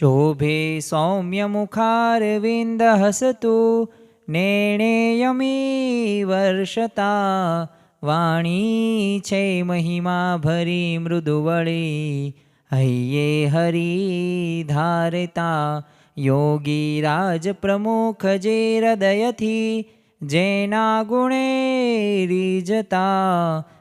शोभे सौम्यमुखारविन्द हसतु नेणेयमी वर्षता वाणी छै महिमा भरी मृदुवळी हय्ये हरि धारता योगी राजप्रमुख जे हृदयथि जेना गुणे रिजता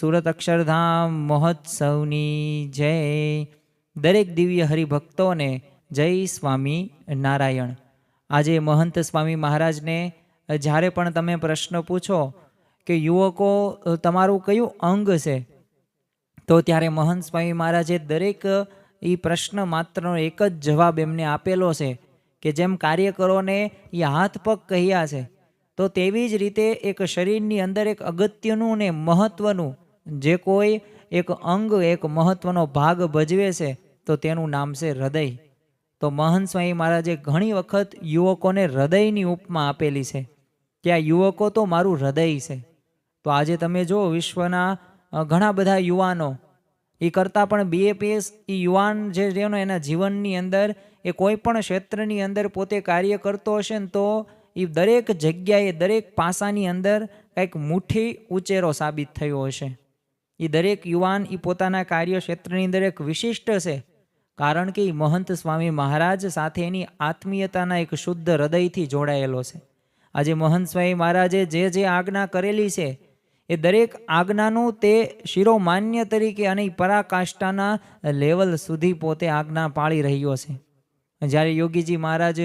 સુરત અક્ષરધામ મહોત્સવની જય. દરેક દિવ્ય હરિભક્તોને જય સ્વામી નારાયણ. આજે મહંત સ્વામી મહારાજને જ્યારે પણ તમે પ્રશ્ન પૂછો કે યુવકો, તમારું કયું અંગ છે? તો ત્યારે મહંત સ્વામી મહારાજે દરેક એ પ્રશ્ન માત્રનો એક જ જવાબ એમને આપેલો છે કે જેમ કાર્યકરોને એ હાથ પગ કહ્યા છે. તો તેવી જ રીતે એક શરીરની અંદર એક અગત્યનું ને મહત્ત્વનું જે કોઈ એક અંગ, એક મહત્ત્વનો ભાગ ભજવે છે, તો તેનું નામ છે હૃદય. તો મહંત સ્વામી મહારાજે ઘણી વખત યુવકોને હૃદયની ઉપમા આપેલી છે કે આ યુવકો તો મારું હૃદય છે. તો આજે તમે જો વિશ્વના ઘણા બધા યુવાનો એ કરતાં પણ બીએપીએસ એ યુવાન જે રહ્યો ને એના જીવનની અંદર, એ કોઈ પણ ક્ષેત્રની અંદર પોતે કાર્ય કરતો હશે ને તો એ દરેક જગ્યાએ, દરેક પાસાની અંદર કંઈક મુઠ્ઠી ઉચેરો સાબિત થયો હશે. એ દરેક યુવાન એ પોતાના કાર્યક્ષેત્રની અંદર એક વિશિષ્ટ છે. કારણ કે એ મહંત સ્વામી મહારાજ સાથે એની આત્મીયતાના એક શુદ્ધ હૃદયથી જોડાયેલો છે. આજે મહંત સ્વામી મહારાજે જે જે આજ્ઞા કરેલી છે, એ દરેક આજ્ઞાનું તે શિરોમાન્ય તરીકે અને પરાકાષ્ઠાના લેવલ સુધી પોતે આજ્ઞા પાળી રહ્યો છે. જ્યારે યોગીજી મહારાજ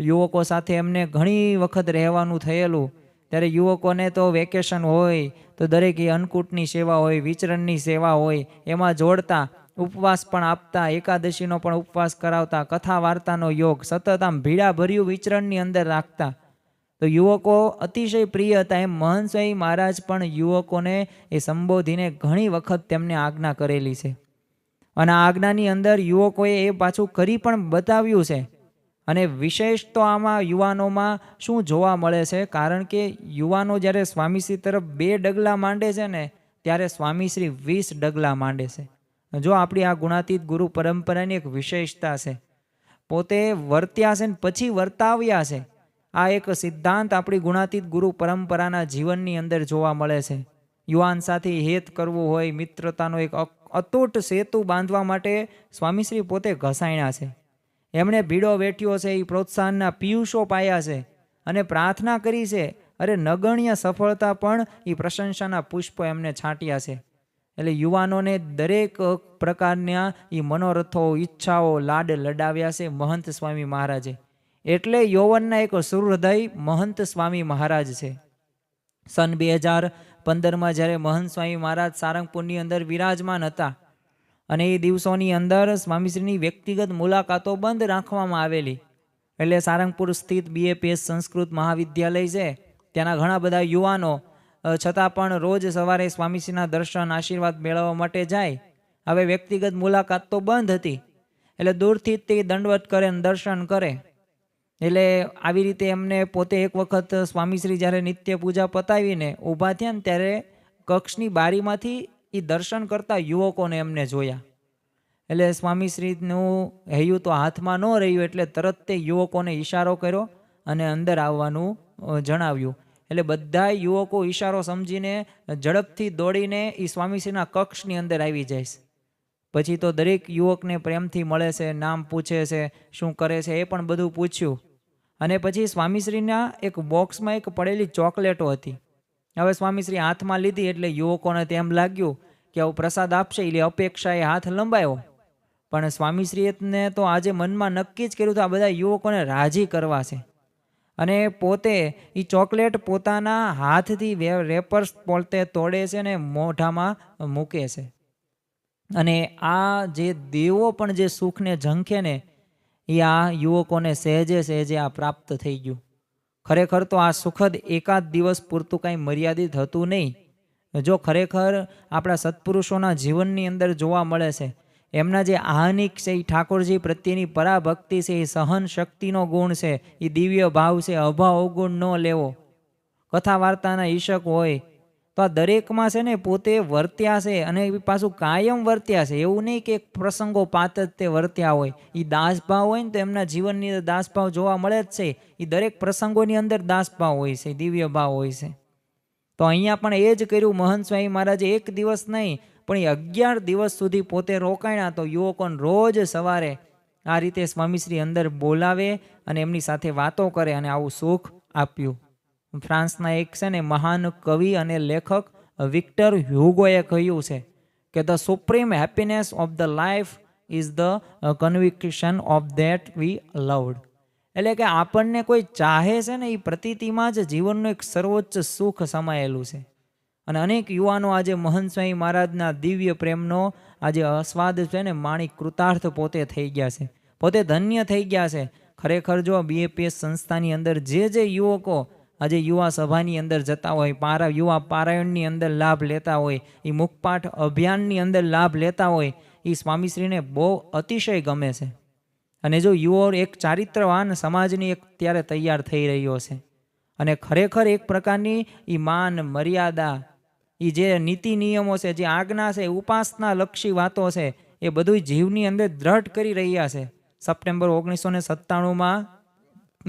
યુવકો સાથે એમને ઘણી વખત રહેવાનું થયેલું ત્યારે યુવકોને તો વેકેશન હોય, તો દરેક એ અન્નકૂટની સેવા હોય, વિચરણની સેવા હોય, એમાં જોડતા, ઉપવાસ પણ આપતા, એકાદશીનો પણ ઉપવાસ કરાવતા કથા વાર્તાનો યોગ, સતત આમ ભીડા ભર્યું વિચરણની અંદર રાખતા. તો યુવકો અતિશય પ્રિય હતા એમ મહંત સ્વામી મહારાજ પણ યુવકોને એ સંબોધીને ઘણી વખત તેમને આજ્ઞા કરેલી છે. અને આ આજ્ઞાની અંદર યુવકોએ એ પાછું કરી પણ બતાવ્યું છે. અને વિશેષ તો આમાં યુવાનોમાં શું જોવા મળે છે? કારણ કે યુવાનો જ્યારે સ્વામીશ્રી તરફ બે ડગલા માંડે છે ને, ત્યારે સ્વામીશ્રી વીસ ડગલા માંડે છે. જો આપણી આ ગુણાતીત ગુરુ પરંપરાની એક વિશેષતા છે. પોતે વર્ત્યા છે ને પછી વર્તાવ્યા છે. આ એક સિદ્ધાંત આપણી ગુણાતીત ગુરુ પરંપરાના જીવનની અંદર જોવા મળે છે. યુવાન સાથે હેત કરવું હોય, મિત્રતાનો એક અતૂટ સેતુ બાંધવા માટે સ્વામીશ્રી પોતે ઘસાયણા છે. એમણે ભીડો વેઠ્યો છે એ પ્રોત્સાહનના પિયુષો પાયા છે અને પ્રાર્થના કરી છે, અરે નગણ્ય સફળતા પણ એ પ્રશંસાના પુષ્પો એમને છાંટ્યા છે. એટલે યુવાનોને દરેક પ્રકારના એ મનોરથો, ઈચ્છાઓ લાડ લડાવ્યા છે મહંત સ્વામી મહારાજે. એટલે યૌવનના એક સુહૃદય મહંત સ્વામી મહારાજ છે. સન બે હજાર પંદરમાં જ્યારે મહંત સ્વામી મહારાજ સારંગપુરની અંદર વિરાજમાન હતા અને એ દિવસોની અંદર સ્વામીશ્રીની વ્યક્તિગત મુલાકાતો બંધ રાખવામાં આવેલી. એટલે સારંગપુર સ્થિત બીએપીએસ સંસ્કૃત મહાવિદ્યાલય છે, ત્યાંના ઘણા બધા યુવાનો છતાં પણ રોજ સવારે સ્વામીશ્રીના દર્શન, આશીર્વાદ મેળવવા માટે જાય. હવે વ્યક્તિગત મુલાકાત તો બંધ હતી. એટલે દૂરથી તે દંડવત કરે અને દર્શન કરે. એટલે આવી રીતે એમને પોતે એક વખત સ્વામીશ્રી જ્યારે નિત્ય પૂજા પતાવીને ઊભા થયા ને ત્યારે કક્ષની બારીમાંથી એ દર્શન કરતા યુવકોને એમને જોયા. એટલે સ્વામીશ્રીનું હૈયું તો હાથમાં ન રહ્યું એટલે તરત તે યુવકોને ઈશારો કર્યો અને અંદર આવવાનું જણાવ્યું. એટલે બધા યુવકો ઈશારો સમજીને ઝડપથી દોડીને એ સ્વામીશ્રીના કક્ષની અંદર આવી જાય. પછી તો દરેક યુવકને પ્રેમથી મળે છે, નામ પૂછે છે, શું કરે છે એ પણ બધું પૂછ્યું. અને પછી સ્વામીશ્રીના એક બોક્સમાં એક પડેલી ચોકલેટો હતી. હવે સ્વામીશ્રી હાથમાં લીધી એટલે યુવકોને તેમ લાગ્યું કે આવું પ્રસાદ આપશે એટલે અપેક્ષાએ હાથ લંબાયો. પણ સ્વામીશ્રીને તો આજે મનમાં નક્કી જ કર્યું હતું, આ બધા યુવકોને રાજી કરવા છે. અને પોતે એ ચોકલેટ પોતાના હાથથી રેપર્સ પોતે તોડે છે ને મોઢામાં મૂકે છે. અને આ જે દેવો પણ જે સુખને ઝંખે ને એ આ યુવકોને સહેજે સહેજે આ પ્રાપ્ત થઈ ગયું. ખરેખર તો આ સુખદ એકાદ દિવસ પૂરતું કાંઈ મર્યાદિત હતું નહીં. જો ખરેખર આપણા સત્પુરુષોના જીવનની અંદર જોવા મળે છે, એમના જે આહનિક છે એ ઠાકોરજી પ્રત્યેની પરાભક્તિ છે એ સહન શક્તિનો ગુણ છે એ દિવ્ય ભાવ છે, અભાવ અવગુણ ન લેવો. કથા વાર્તાના ઈશક હોય તો આ દરેકમાં છે ને પોતે વર્ત્યા છે અને પાછું કાયમ વર્ત્યા છે. એવું નહીં કે પ્રસંગો પાત જ તે વર્ત્યા હોય. એ દાસભાવ હોય ને તો એમના જીવનની દાસભાવ જોવા મળે જ છે. એ દરેક પ્રસંગોની અંદર દાસભાવ હોય છે, દિવ્ય ભાવ હોય છે. તો અહીંયા પણ એ જ કર્યું મહંત સ્વામી મહારાજે એક દિવસ નહીં, પણ એ અગિયાર દિવસ સુધી પોતે રોકાણ્યા તો યુવકોને રોજ સવારે આ રીતે સ્વામીશ્રી અંદર બોલાવે અને એમની સાથે વાતો કરે અને આવું સુખ આપ્યું. ફ્રાન્સના એક છે ને મહાન કવિ અને લેખક વિક્ટર હ્યુગોએ કહ્યું છે કે the supreme happiness of the life is the conviction of that we loved એટલે કે આપણને કોઈ ચાહે છે ને એ પ્રતીતિમાં જ જીવનનું એક સર્વોચ્ચ સુખ સમાયેલું છે. અને અનેક યુવાનો આજે મહંત સ્વામી મહારાજના દિવ્ય પ્રેમનો આજે આસ્વાદ છે ને માણી કૃતાર્થ પોતે થઈ ગયા છે. પોતે ધન્ય થઈ ગયા છે. ખરેખર જો બીએપીએસ સંસ્થાની અંદર જે જે યુવકો આજે યુવા સભાની અંદર જતા હોય, પારા, યુવા પારાયણની અંદર લાભ લેતા હોય એ મુખપાઠ અભિયાનની અંદર લાભ લેતા હોય એ સ્વામીશ્રીને બહુ અતિશય ગમે છે. અને જો યુવો એક ચારિત્રવાન સમાજની એક ત્યારે તૈયાર થઈ રહ્યો છે. અને ખરેખર એક પ્રકારની એ માન, મર્યાદા એ જે નીતિ નિયમો છે, જે આજ્ઞા છે, ઉપાસના લક્ષી વાતો છે, એ બધું જીવની અંદર દ્રઢ કરી રહ્યા છે. સપ્ટેમ્બર ઓગણીસો ને સત્તાણુંમાં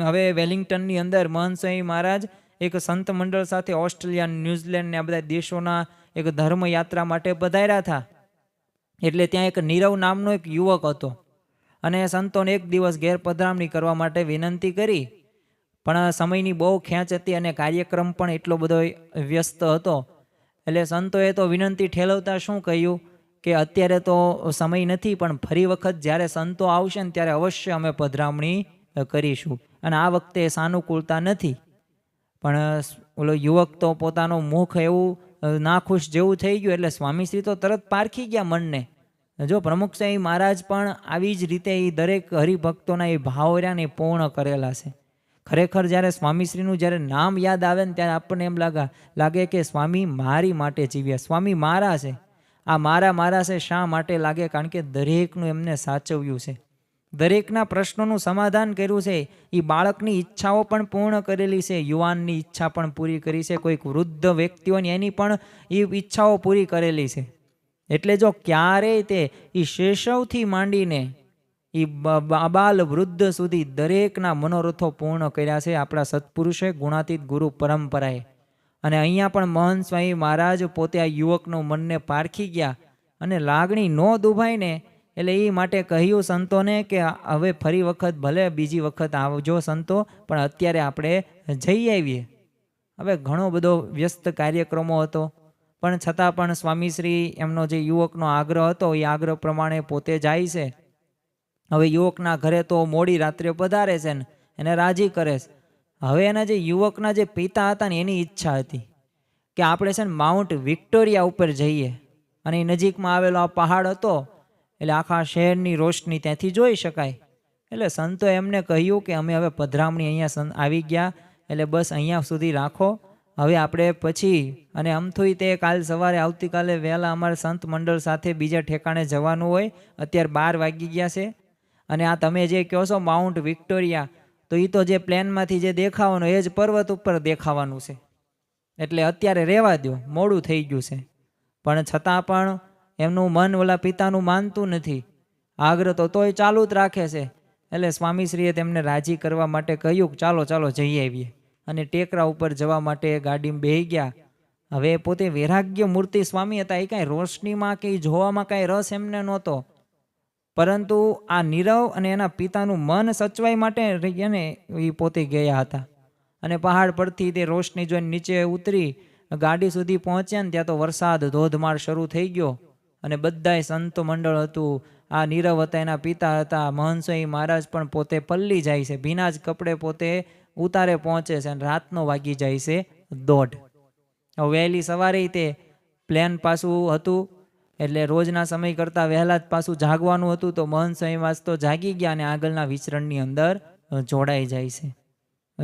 હવે વેલિંગ્ટનની અંદર મહંત સ્વામી મહારાજ એક સંત મંડળ સાથે ઓસ્ટ્રેલિયા, ન્યૂઝીલેન્ડ ને આ બધા દેશોના એક ધર્મ યાત્રા માટે પધાર્યા હતા. એટલે ત્યાં એક નીરવ નામનો એક યુવક હતો અને સંતોને એક દિવસ ગેરપધરામણી કરવા માટે વિનંતી કરી. પણ સમયની બહુ ખેંચ હતી અને કાર્યક્રમ પણ એટલો બધો વ્યસ્ત હતો. એટલે સંતોએ તો વિનંતી ઠેલવતા શું કહ્યું? કે અત્યારે તો સમય નથી, પણ ફરી વખત જ્યારે સંતો આવશે ને ત્યારે અવશ્ય અમે પધરામણી કરીશું. અને આ વખતે સાનુકૂળતા નથી. પણ ઓલો યુવક તો પોતાનો મુખ એવું નાખુશ જેવું થઈ ગયું એટલે સ્વામીશ્રી તો તરત પારખી ગયા મનને. જો પ્રમુખ સાહેબ મહારાજ પણ આવી જ રીતે એ દરેક હરિભક્તોના એ ભાવ રહ્યા ને પૂર્ણ કરેલા છે. ખરેખર જ્યારે સ્વામીશ્રીનું જ્યારે નામ યાદ આવે ને ત્યારે આપણને એમ લાગે લાગે કે સ્વામી મારી માટે જીવ્યા. સ્વામી મારા છે. આ મારા મારા છે શા માટે લાગે? કારણ કે દરેકનું એમને સાચવ્યું છે. દરેકના પ્રશ્નોનું સમાધાન કર્યું છે. એ બાળકની ઈચ્છાઓ પણ પૂર્ણ કરેલી છે. યુવાનની ઈચ્છા પણ પૂરી કરી છે. કોઈક વૃદ્ધ વ્યક્તિઓની એની પણ એ ઈચ્છાઓ પૂરી કરેલી છે. એટલે જો ક્યારેય તે એ શેષવથી માંડીને એ બાલ વૃદ્ધ સુધી દરેકના મનોરથો પૂર્ણ કર્યા છે. આપણા સત્પુરુષે ગુણાતીત ગુરુ પરંપરાએ. અને અહીંયા પણ મહંત સ્વામી મહારાજ પોતે આ યુવકનું મનને પારખી ગયા અને લાગણી ન દુભાઈને એટલે એ માટે કહ્યું સંતોને કે હવે ફરી વખત ભલે બીજી વખત આવજો સંતો, પણ અત્યારે આપણે જઈ આવીએ. હવે ઘણો બધો વ્યસ્ત કાર્યક્રમો હતો. પણ છતાં પણ સ્વામીશ્રી એમનો જે યુવકનો આગ્રહ હતો, એ આગ્રહ પ્રમાણે પોતે જાય છે. હવે યુવકના ઘરે તો મોડી રાત્રે પધારે છે ને, એને રાજી કરે છે. હવે એના જે યુવકના જે પિતા હતા ને, એની ઈચ્છા હતી કે આપણે છે ને માઉન્ટ વિક્ટોરિયા ઉપર જઈએ. અને એ નજીકમાં આવેલો આ પહાડ હતો એટલે આખા શહેરની રોશની ત્યાંથી જોઈ શકાય. એટલે સંતો એમને કહ્યું કે અમે હવે પધરામણી અહીંયા આવી ગયા, એટલે બસ અહીંયા સુધી રાખો. હવે આપણે પછી, અને અમથું તે કાલ સવારે આવતીકાલે વહેલા અમારે સંત મંડળ સાથે બીજા ઠેકાણે જવાનું હોય, અત્યારે બાર વાગી ગયા છે. અને આ તમે જે કહો છો માઉન્ટ વિક્ટોરિયા, તો એ તો જે પ્લેનમાંથી જે દેખાવાનું એ જ પર્વત ઉપર દેખાવાનું છે. એટલે અત્યારે રહેવા દો મોડું થઈ ગયું છે. પણ છતાં પણ એમનું મન ઓલા પિતાનું માનતું નથી. આગ્રહ તો તોય ચાલુ જ રાખે છે. એટલે સ્વામીશ્રીએ તેમને રાજી કરવા માટે કહ્યું ચાલો ચાલો જઈ આવીએ. અને ટેકરા ઉપર જવા માટે ગાડીમાં બેહી ગયા. હવે પોતે વૈરાગ્ય મૂર્તિ સ્વામી હતા, એ કાંઈ રોશનીમાં કે જોવામાં કાંઈ રસ એમને નહોતો. પરંતુ આ નીરવ અને એના પિતાનું મન સચવાઈ માટે એને એ પોતે ગયા હતા. અને પહાડ પરથી તે રોશની જોઈને નીચે ઉતરી ગાડી સુધી પહોંચ્યા ને ત્યાં તો વરસાદ ધોધમાર શરૂ થઈ ગયો. અને બધાય સંતો મંડળ હતું. આ નીરવ હતા એના પિતા હતા. મહંસોઈ મહારાજ પણ પોતે પલ્લી જાય છે. ભીના જ કપડે પોતે ઉતારે પહોંચે છે અને રાતનો વાગી જાય છે દોઢ. વહેલી સવારે તે પ્લેન પાછું હતું. એટલે રોજના સમય કરતાં વહેલા જ પાછું જાગવાનું હતું. તો મહંત વાસ તો જાગી ગયા અને આગળના વિચરણની અંદર જોડાઈ જાય છે.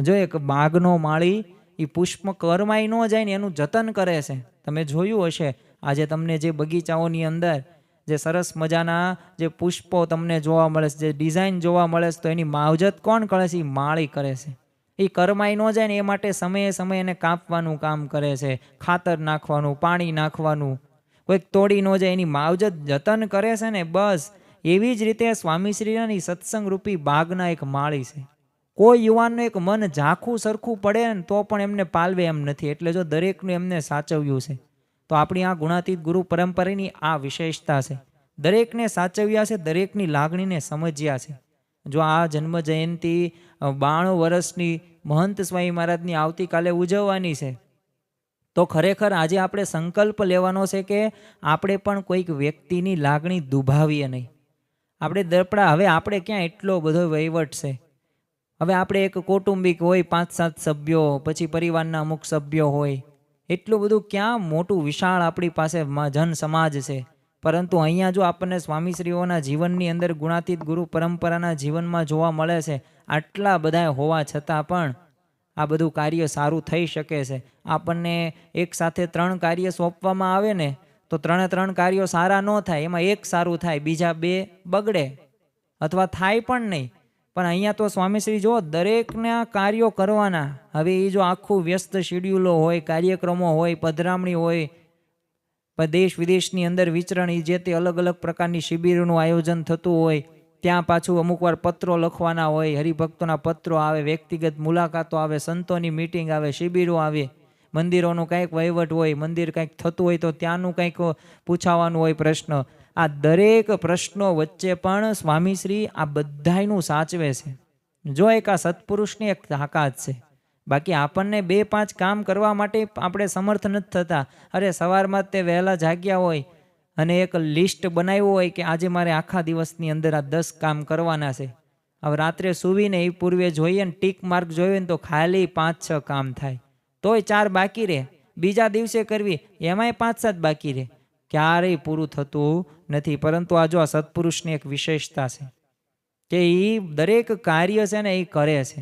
જો એક બાગનો માળી એ પુષ્પ કરમાઈ ન જાય ને એનું જતન કરે છે. તમે જોયું હશે. આજે તમને જે બગીચાઓની અંદર જે સરસ મજાના જે પુષ્પો તમને જોવા મળે છે, જે ડિઝાઇન જોવા મળે છે, તો એની માવજત કોણ કરે છે? એ માળી કરે છે. એ કરમાઈ ન જાય ને એ માટે સમયે સમયે એને કાપવાનું કામ કરે છે, ખાતર નાખવાનું, પાણી નાખવાનું. કોઈક તોડી ન જાય, એની માવજત જતન કરે છે ને બસ. એવી જ રીતે સ્વામીશ્રીની સત્સંગ રૂપી બાગના એક માળી છે. કોઈ યુવાનનું એક મન ઝાખું સરખું પડે ને તો પણ એમને પાલવે એમ નથી. એટલે જો દરેકનું એમને સાચવ્યું છે. તો આપણી આ ગુણાતીત ગુરુ પરંપરાની આ વિશેષતા છે. દરેકને સાચવ્યા છે, દરેકની લાગણીને સમજ્યા છે. જો આ જન્મ જયંતિ બાણું વર્ષની મહંત સ્વામી મહારાજની આવતીકાલે ઉજવવાની છે, તો ખરેખર આજે આપણે સંકલ્પ લેવાનો છે કે આપણે પણ કોઈક વ્યક્તિની લાગણી દુભાવીએ નહીં. આપણે દરપડા, હવે આપણે ક્યાં એટલો બધો વહીવટ છે? હવે આપણે એક કૌટુંબિક હોય પાંચ સાત સભ્યો, પછી પરિવારના અમુક સભ્યો હોય એટલું બધું ક્યાં મોટું વિશાળ આપણી પાસે જન સમાજ છે. પરંતુ અહીંયા જો આપણને સ્વામીશ્રીઓના જીવનની અંદર ગુણાતીત ગુરુ પરંપરાના જીવનમાં જોવા મળે છે, આટલા બધા હોવા છતાં પણ આ બધું કાર્ય સારું થઈ શકે છે. આપણને એક સાથે ત્રણ કાર્ય સોંપવામાં આવે ને, તો ત્રણે ત્રણ કાર્યો સારા ન થાય, એમાં એક સારું થાય, બીજા બે બગડે. અથવા થાય પણ નહીં. પણ અહીંયા તો સ્વામીશ્રી જો દરેકના કાર્યો કરવાના, હવે એ જો આખું વ્યસ્ત શેડ્યુલો હોય, કાર્યક્રમો હોય, પધરામણી હોય દેશ વિદેશની અંદર વિચરણ એ જે તે અલગ અલગ પ્રકારની શિબિરોનું આયોજન થતું હોય, ત્યાં પાછું અમુક વાર પત્રો લખવાના હોય, હરિભક્તોના પત્રો આવે, વ્યક્તિગત મુલાકાતો આવે, સંતોની મિટિંગ આવે, શિબિરો આવે, મંદિરોનું કંઈક વહીવટ હોય, મંદિર કંઈક થતું હોય તો ત્યાંનું કંઈક પૂછાવાનું હોય પ્રશ્ન. આ દરેક પ્રશ્નો વચ્ચે પણ સ્વામીશ્રી આ બધાયનું સાચવે છે. જો એક આ સત્પુરુષની એક તાકાત છે. બાકી આપણને બે પાંચ કામ કરવા માટે આપણે સમર્થ નથી થતા. અરે સવારમાં તે વહેલા જાગ્યા હોય અને એક લિસ્ટ બનાવ્યું હોય કે આજે મારે આખા દિવસની અંદર આ દસ કામ કરવાના છે. હવે રાત્રે સૂવીને એ પૂર્વે જોઈએ ને ટીક માર્ક જોઈએ ને તો ખાલી પાંચ છ કામ થાય. તોય ચાર બાકી રહે. બીજા દિવસે કરવી. એમાંય પાંચ સાત બાકી રહે. ક્યારેય પૂરું થતું નથી. પરંતુ આ જો આ સત્પુરુષની એક વિશેષતા છે કે એ દરેક કાર્ય છે ને એ કરે છે.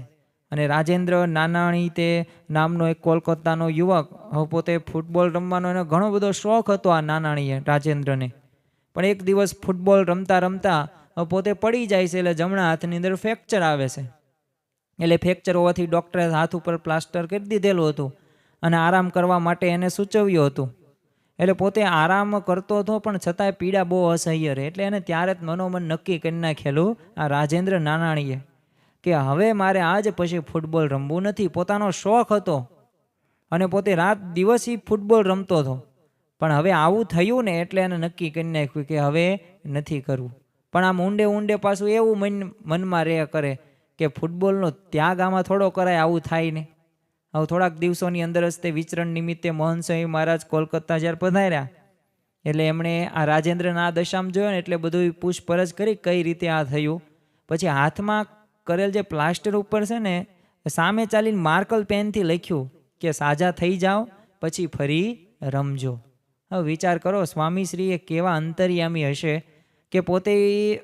અને રાજેન્દ્ર નાનાણી તે નામનો એક કોલકાતાનો યુવક, હવે પોતે ફૂટબોલ રમવાનો એને ઘણો બધો શોખ હતો આ નાનાણીએ, રાજેન્દ્રને. પણ એક દિવસ ફૂટબોલ રમતા રમતા પોતે પડી જાય છે એટલે જમણા હાથની અંદર ફ્રેક્ચર આવે છે. એટલે ફ્રેક્ચર હોવાથી ડૉક્ટરે હાથ ઉપર પ્લાસ્ટર કરી દીધેલું હતું અને આરામ કરવા માટે એને સૂચવ્યું હતું. એટલે પોતે આરામ કરતો હતો, પણ છતાંય પીડા બહુ અસહ્ય રહે. એટલે એને ત્યારે જ મનોમન નક્કી કરી નાખેલું આ રાજેન્દ્ર નાનાણીએ કે હવે મારે આજ પછી ફૂટબોલ રમવું નથી. પોતાનો શોખ હતો અને પોતે રાત દિવસ એ ફૂટબોલ રમતો હતો. પણ હવે આવું થયું ને એટલે એને નક્કી કરી નાખ્યું કે હવે નથી કરવું. પણ આમ ઊંડે ઊંડે પાછું એવું મન મનમાં રહે કરે કે ફૂટબોલનો ત્યાગ આમાં થોડો કરાય, આવું થાય ને. હવે થોડાક દિવસોની અંદર જ તે વિચરણ નિમિત્તે મોહનસિંહ મહારાજ કોલકાતા જ્યારે પધાર્યા, એટલે એમણે આ રાજેન્દ્રના આ દશામ જોયો ને એટલે બધું પૂછપરછ કરી કઈ રીતે આ થયું. પછી હાથમાં કરેલ જે પ્લાસ્ટર ઉપર છે ને, સામે ચાલીને માર્કલ પેનથી લખ્યું કે સાજા થઈ જાઓ, પછી ફરી રમજો. હવે વિચાર કરો, સ્વામીશ્રીએ કેવા અંતર્યામી હશે કે પોતે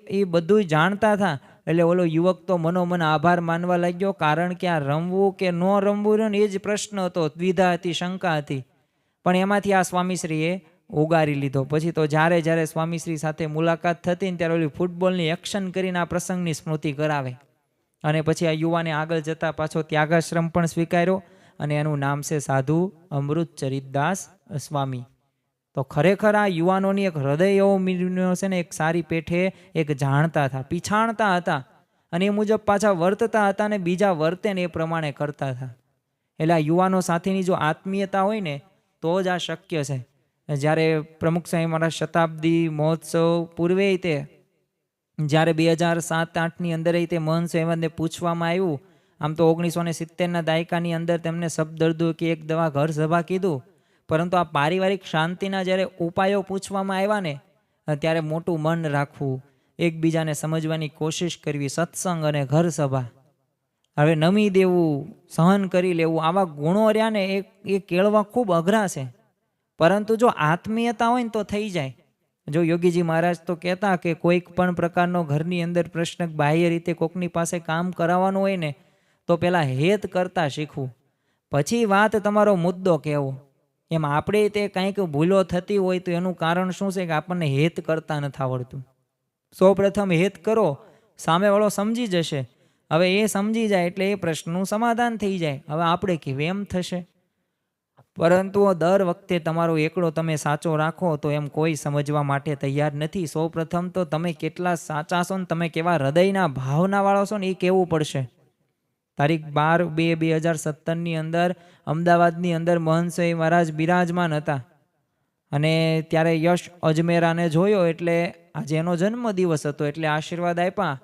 એ બધું જાણતા હતા એટલે ઓલો યુવક તો મનોમન આભાર માનવા લાગ્યો, કારણ કે આ રમવું કે ન રમવું રહ્યો ને એ જ પ્રશ્ન હતો, દ્વિધા હતી, શંકા હતી. પણ એમાંથી આ સ્વામીશ્રીએ ઉગારી લીધો. પછી તો જ્યારે જ્યારે સ્વામીશ્રી સાથે મુલાકાત થતી ને ત્યારે ઓલી ફૂટબોલની એક્શન કરીને આ પ્રસંગની સ્મૃતિ કરાવે. અને પછી આ યુવાને આગળ જતા પાછો ત્યાગાશ્રમ પણ સ્વીકાર્યો અને એનું નામ છે સાધુ અમૃત ચરિતદાસ સ્વામી. તો ખરેખર આ યુવાનોની એક હૃદય એવો મીનો છે ને, એક સારી પેઠે એક જાણતા હતા, પીછાણતા હતા અને એ મુજબ પાછા વર્તતા હતા ને, બીજા વર્તે ને એ પ્રમાણે કરતા હતા. એટલે આ યુવાનો સાથેની જો આત્મીયતા હોય ને, તો જ આ શક્ય છે. જ્યારે પ્રમુખ સાહેબ મારા શતાબ્દી મહોત્સવ પૂર્વે તે, જ્યારે બે હજાર સાત આઠની અંદર તે મહંત સાહેબને પૂછવામાં આવ્યું, આમ તો ઓગણીસો ને સિત્તેરના દાયકાની અંદર તેમને શબ્દર્દુ કે એક દવા ઘર સભા કીધું પરંતુ આ પારિવારિક શાંતિના જ્યારે ઉપાયો પૂછવામાં આવ્યા ને, ત્યારે મોટું મન રાખવું, એકબીજાને સમજવાની કોશિશ કરવી, સત્સંગ અને ઘર સભા. હવે નમી દેવું, સહન કરી લેવું, આવા ગુણો રહ્યા ને, એ એ કેળવા ખૂબ અઘરા છે. પરંતુ જો આત્મીયતા હોય ને, તો થઈ જાય. જો યોગીજી મહારાજ તો કહેતા કે કોઈક પણ પ્રકારનો ઘરની અંદર પ્રશ્ન બાહ્ય રીતે કોકની પાસે કામ કરાવવાનું હોય ને, તો પહેલાં હેત કરતા શીખવું. પછી વાત તમારો મુદ્દો કહેવો. એમ આપણે તે કંઈક ભૂલો થતી હોય તો એનું કારણ શું છે કે આપણને હેત કરતા નથી આવડતું? સૌ પ્રથમ હેત કરો, સામેવાળો સમજી જશે. હવે એ સમજી જાય એટલે એ પ્રશ્નનું સમાધાન થઈ જાય. હવે આપણે કેવું એમ થશે? પરંતુ દર વખતે તમારો એકડો તમે સાચો રાખો તો એમ કોઈ સમજવા માટે તૈયાર નથી. સૌ પ્રથમ તો તમે કેટલા સાચા છો ને તમે કેવા હૃદયના ભાવનાવાળા છો ને એ કહેવું પડશે? તારીખ બાર બે બે હજાર સત્તરની અંદર અમદાવાદની અંદર મહંત મહારાજ બિરાજમાન હતા. અને ત્યારે યશ અજમેરાને જોયો એટલે આજે એનો જન્મ દિવસ હતો એટલે આશીર્વાદ આપ્યા.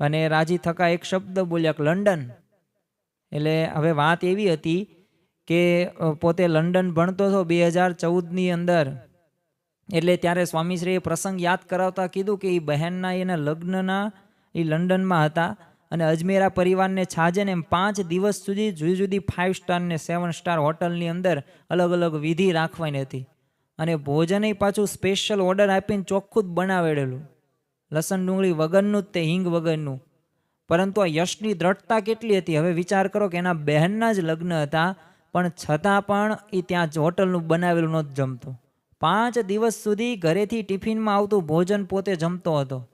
અને રાજી થકા એક શબ્દ બોલ્યા લંડન. એટલે હવે વાત એવી હતી કે પોતે લંડન ભણતો હતો બે હજાર ચૌદની અંદર. એટલે ત્યારે સ્વામીશ્રીએ પ્રસંગ યાદ કરાવતા કીધું કે એ બહેનના એના લગ્નના એ લંડનમાં હતા. અને અજમેરા પરિવારને છાજે એમ પાંચ દિવસ સુધી જુદી જુદી ફાઇવ સ્ટાર ને સેવન સ્ટાર હોટલની અંદર અલગ અલગ વિધિ રાખવાની હતી. અને ભોજન પાછું સ્પેશિયલ ઓર્ડર આપીને ચોખ્ખું જ બનાવેડેલું લસણ ડુંગળી વગરનું જ તે હિંગ વગરનું. પરંતુ આ યશની દ્રઢતા કેટલી હતી? હવે વિચાર કરો કે એના બહેનના જ લગ્ન હતા, પણ છતાં પણ એ ત્યાં જ હોટલનું બનાવેલું નહોતું જમતો. પાંચ દિવસ સુધી ઘરેથી ટિફિનમાં આવતું ભોજન પોતે જમતો હતો.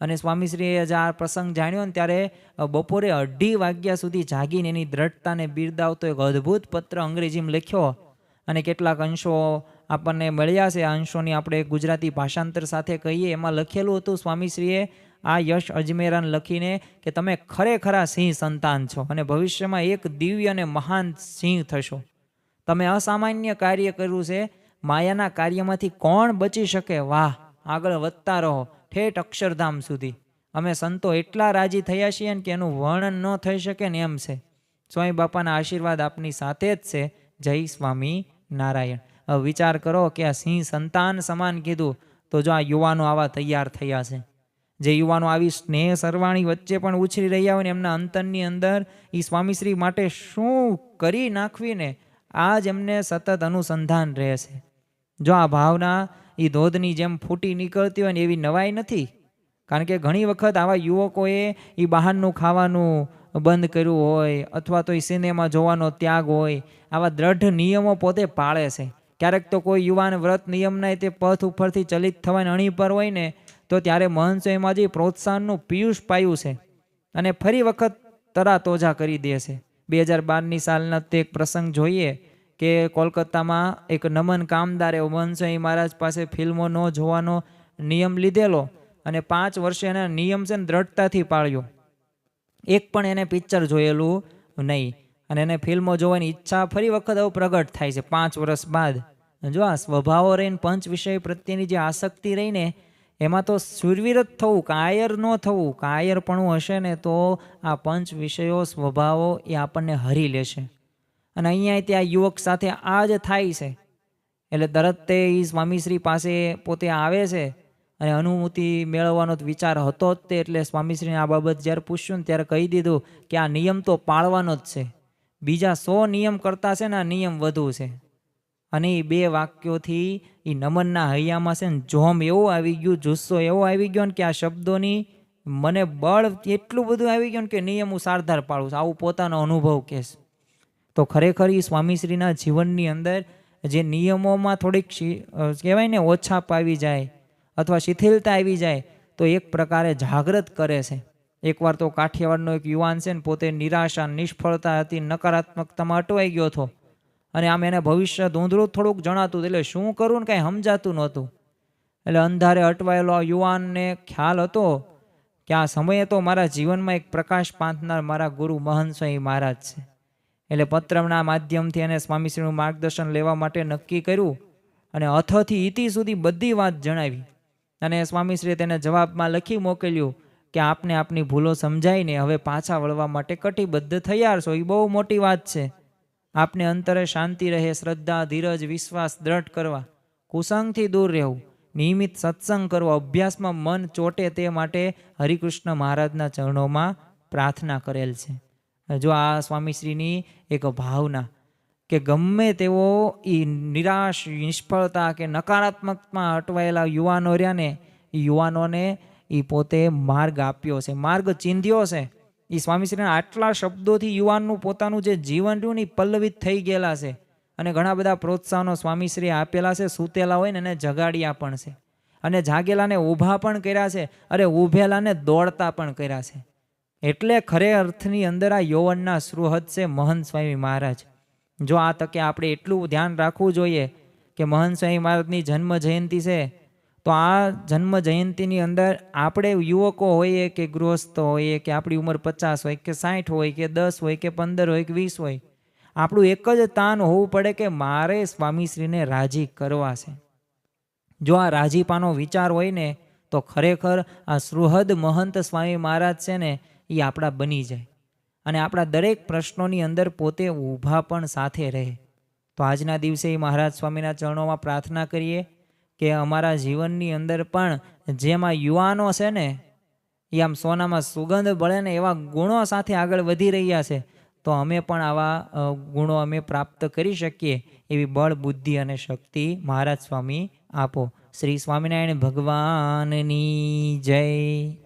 અને સ્વામીશ્રીએ જ આ પ્રસંગ જાણ્યો ને ત્યારે બપોરે અઢી વાગ્યા સુધી જાગીને એની દ્રઢતાને બિરદાવતો એક અદ્ભુત પત્ર અંગ્રેજીમાં લખ્યો. અને કેટલાક અંશો આપણને મળ્યા છે. આ અંશોની આપણે ગુજરાતી ભાષાંતર સાથે કહીએ. એમાં લખેલું હતું સ્વામીશ્રીએ આ યશ અજમેરાન લખીને કે તમે ખરેખરા સિંહ સંતાન છો અને ભવિષ્યમાં એક દિવ્ય અને મહાન સિંહ થશો. તમે અસામાન્ય કાર્ય કર્યું છે. માયાના કાર્યમાંથી કોણ બચી શકે? વાહ, આગળ વધતા રહો. ઠેઠ અક્ષરધામ સુધી. અમે સંતો એટલા રાજી થયા છીએ ને કે એનું વર્ણન ન થઈ શકે ને એમ છે. સ્વામી બાપાના આશીર્વાદ આપની સાથે જ છે. જય સ્વામી નારાયણ. હવે વિચાર કરો કે આ સિંહ સંતાન સમાન કીધું, તો જો આ યુવાનો આવા તૈયાર થયા છે. જે યુવાનો આવી સ્નેહ સરવાણી વચ્ચે પણ ઉછરી રહ્યા હોય ને એમના અંતરની અંદર એ સ્વામીશ્રી માટે શું કરી નાખવીને આ જ એમને સતત અનુસંધાન રહે છે. જો આ ભાવના એ ધોધની જેમ ફૂટી નીકળતી હોય ને એવી નવાઈ નથી? કારણ કે ઘણી વખત આવા યુવકોએ એ બહારનું ખાવાનું બંધ કર્યું હોય અથવા તો એ સિનેમા જોવાનો ત્યાગ હોય, આવા દ્રઢ નિયમો પોતે પાળે છે. ક્યારેક તો કોઈ યુવાન વ્રત નિયમના તે પથ ઉપરથી ચલિત થવાની અણી પર હોય ને, તો ત્યારે મહંત જે પ્રોત્સાહનનું પિયુષ પાયું છે અને ફરી વખત તરા તોજા કરી દે છે. બે હજાર બારની સાલના તે એક પ્રસંગ જોઈએ કે કોલકાતામાં એક નમન કામદાર એવો સ્વામી મહારાજ પાસે ફિલ્મો ન જોવાનો નિયમ લીધેલો અને પાંચ વર્ષે એના નિયમ છે ને દ્રઢતાથી પાળ્યો. એક પણ એને પિક્ચર જોયેલું નહીં. અને એને ફિલ્મો જોવાની ઈચ્છા ફરી વખત આવું પ્રગટ થાય છે. પાંચ વર્ષ બાદ. જો આ સ્વભાવો રહીને પંચ વિષય પ્રત્યેની જે આસક્તિ રહીને એમાં તો સુરવીર જ થવું, કાયર ન થવું, કાયરપણું હશે ને તો આ પંચ વિષયો, સ્વભાવો એ આપણને હરી લેશે. અને અહીંયા ત્યાં યુવક સાથે આ જ થાય છે. એટલે તરત તે એ સ્વામીશ્રી પાસે પોતે આવે છે અને અનુમતિ મેળવવાનો વિચાર હતો જ તે. એટલે સ્વામીશ્રીને આ બાબત જ્યારે પૂછ્યું ને ત્યારે કહી દીધું કે આ નિયમ તો પાળવાનો જ છે. બીજા સો નિયમ કરતા છે ને આ નિયમ વધુ છે. અને એ બે વાક્યોથી એ નમનના હૈયામાં છે ને જોમ એવું આવી ગયું, જુસ્સો એવો આવી ગયો ને કે આ શબ્દોની મને બળ એટલું બધું આવી ગયું ને કે નિયમ હું સારધાર પાડું છું. આવું પોતાનો અનુભવ કહેશ. તો ખરેખર એ સ્વામીશ્રીના જીવનની અંદર જે નિયમોમાં થોડીક કહેવાય ને ઓછા આવી જાય અથવા શિથિલતા આવી જાય, તો એક પ્રકારે જાગૃત કરે છે. એકવાર તો કાઠિયાવાડનો એક યુવાન છે ને પોતે નિરાશા, નિષ્ફળતા હતી, નકારાત્મકતામાં અટવાઈ ગયો હતો. અને આમ એને ભવિષ્ય ધૂંધળું થોડુંક જણાતું. એટલે શું કરવું ને કાંઈ સમજાતું નહોતું. એટલે અંધારે અટવાયેલો યુવાનને ખ્યાલ હતો કે આ સમયે તો મારા જીવનમાં એક પ્રકાશ પાંથનાર મારા ગુરુ મહંત સ્વામી મહારાજ છે. એટલે પત્રના માધ્યમથી એને સ્વામીશ્રીનું માર્ગદર્શન લેવા માટે નક્કી કર્યું અને અથથી ઇતિ સુધી બધી વાત જણાવી. અને સ્વામીશ્રીએ તેને જવાબમાં લખી મોકલ્યું કે આપને આપની ભૂલો સમજાઈને હવે પાછા વળવા માટે કટિબદ્ધ થયાર છો. એ બહુ મોટી વાત છે. આપને અંતરે શાંતિ રહે, શ્રદ્ધા, ધીરજ, વિશ્વાસ દ્રઢ કરવા, કુસંગથી દૂર રહેવું, નિયમિત સત્સંગ કરવો, અભ્યાસમાં મન ચોટે તે માટે હરિકૃષ્ણ મહારાજના ચરણોમાં પ્રાર્થના કરેલ છે. જો આ સ્વામીશ્રીની એક ભાવના કે ગમે તેવો એ નિરાશ, નિષ્ફળતા કે નકારાત્મકમાં અટવાયેલા યુવાનો રહ્યા ને એ યુવાનોને એ પોતે માર્ગ આપ્યો છે, માર્ગ ચીંધ્યો છે. એ સ્વામીશ્રીના આટલા શબ્દોથી યુવાનનું પોતાનું જે જીવન રહ્યું ને એ પલ્લવિત થઈ ગયેલા છે. અને ઘણા બધા પ્રોત્સાહનો સ્વામીશ્રીએ આપેલા છે, સૂતેલા હોય ને એને જગાડ્યા પણ છે. અને જાગેલાને ઊભા પણ કર્યા છે, અરે ઊભેલાને દોડતા પણ કર્યા છે. એટલે ખરે અર્થની અંદર આ યૌવનના સૃહદ છે મહંત સ્વામી મહારાજ. જો આ તકે આપણે એટલું ધ્યાન રાખવું જોઈએ કે મહંત સ્વામી મહારાજની જન્મ જયંતિ છે, તો આ જન્મ જયંતિની અંદર આપણે યુવકો હોઈએ કે ગૃહસ્થ હોઈએ કે આપણી ઉંમર પચાસ હોય કે સાઠ હોય કે દસ હોય કે પંદર હોય કે વીસ હોય, આપણું એક જ તાન હોવું પડે કે મારે સ્વામીશ્રીને રાજી કરવા છે. જો આ રાજીપાનો વિચાર હોય ને, તો ખરેખર આ સૃહદ મહંત સ્વામી મહારાજ છે ને એ આપણા બની જાય. અને આપણા દરેક પ્રશ્નોની અંદર પોતે ઊભા પણ સાથે રહે. તો આજના દિવસે મહારાજ સ્વામીના ચરણોમાં પ્રાર્થના કરીએ કે અમારા જીવનની અંદર પણ જેમાં યુવાનો છે ને, એ આમ સોનામાં સુગંધ બળે ને એવા ગુણો સાથે આગળ વધી રહ્યા છે, તો અમે પણ આવા ગુણો અમે પ્રાપ્ત કરી શકીએ એવી બળ, બુદ્ધિ અને શક્તિ મહારાજ સ્વામી આપો. શ્રી સ્વામિનારાયણ ભગવાનની જય.